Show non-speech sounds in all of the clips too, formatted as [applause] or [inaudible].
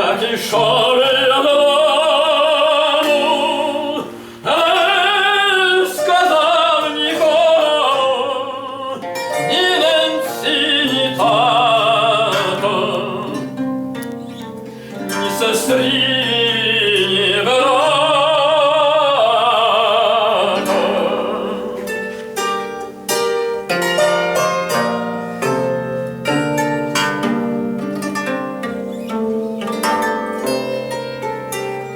як і шори Аладану, не сказав нікому, ні ненці, ні тато, ні сестрі,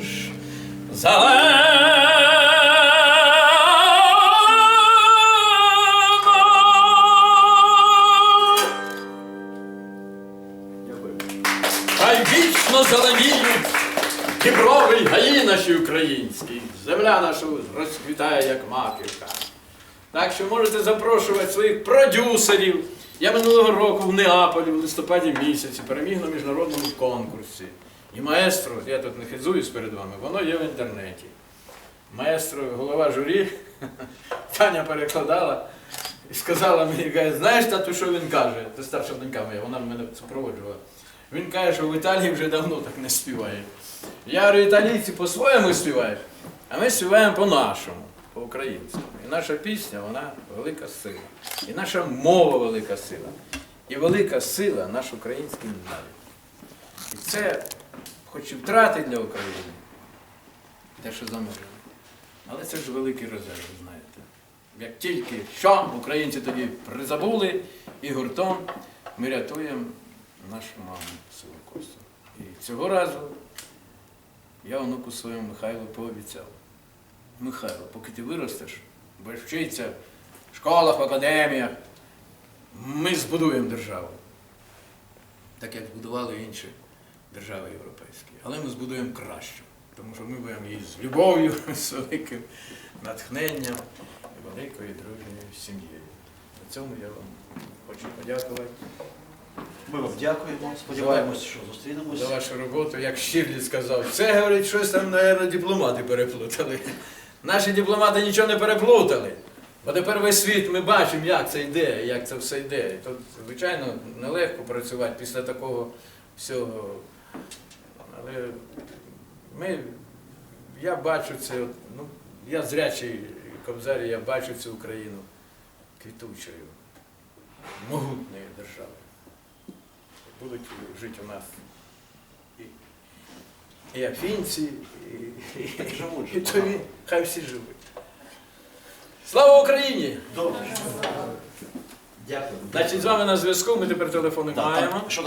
ж зелена. Дякую. Хай вічно зеленіють діброви й гаї наші українські. Земля наша розквітає, як маківка. Так що можете запрошувати своїх продюсерів. Я минулого року в Неаполі в листопаді місяці переміг на міжнародному конкурсі. І маестро, я тут не хизуюсь перед вами, воно є в інтернеті. Маестро, голова журі, [laughs] Таня перекладала і сказала мені, каже, знаєш, тату, що він каже? Це старша донька моя, вона мене супроводжувала. Він каже, що в Італії вже давно так не співає. Я говорю, італійці по-своєму співають, а ми співаємо по-нашому, по-українському. І наша пісня, вона велика сила. І наша мова велика сила. І велика сила наш український народ. І це, хоч і втрати для України, те, що замовлено. Але це ж великий резерв, знаєте. Як тільки що, українці тоді призабули і гуртом ми рятуємо нашу маму село Костю. І цього разу я онуку своєму Михайлу пообіцяв. Михайло, поки ти виростеш, будеш вчитися в школах, в академіях, ми збудуємо державу. Так як збудували інші держави європейські. Але ми збудуємо кращу, тому що ми будемо її з любов'ю, [laughs] з великим натхненням і великою дружньою сім'єю. На цьому я вам хочу подякувати Ми вам дякуємо. Сподіваємося, що зустрінемось. за вашу роботу. Як Щірлі сказав, це, говорить, щось там, мабуть, дипломати переплутали. Наші дипломати нічого не переплутали. Бо тепер весь світ ми бачимо, як це йде, як це все йде. І Тут, звичайно, нелегко працювати після такого всього. Але ми, я бачу це, ну, я зрячий кобзар, я бачу цю Україну квітучою, могутною державою. Будуть жити у нас і афінці, і, і, і тові, хай всі живуть. Слава Україні! Добре. Дякую. Значить, з вами на зв'язку, ми тепер телефони Так, маємо. так, Що?